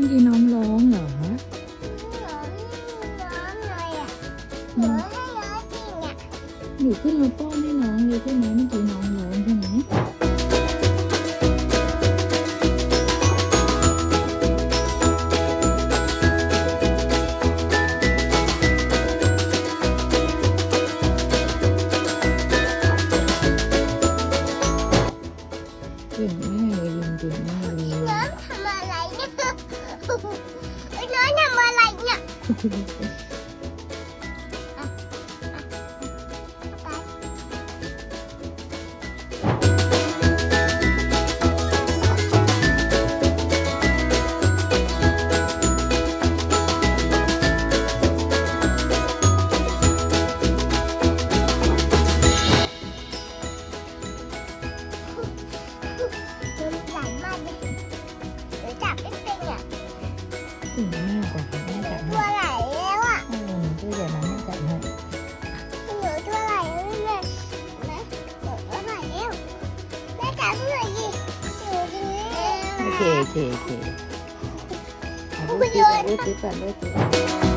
มื่อกี้น้องร้องเหรอหนูน้องเลยอะหนูให้น้องจริงอะหนูขึ้นมาป้อนให้น้องเลยใช่ไหมเมื่อกี้น้องร้องใช่ไหมเก่งมากเลยลิงเก่งมากเลย น้องทำอะไรเนี่ยน้องทำอะไรเนี่ย เก่งมากกว่าแม่จับตัให้วไหลแล้วอะเออตัวใหญ่มาแม่จับให้หนูตัวไหลแล้วเนี่ยนะหนูตัวไหลแล้วแม่จับหน่อยดิหนูจะนี้โอเคโอเคโอเคเอาด้วยติ๊กเอาด้วยติ๊กก่อนด้วยติ๊ก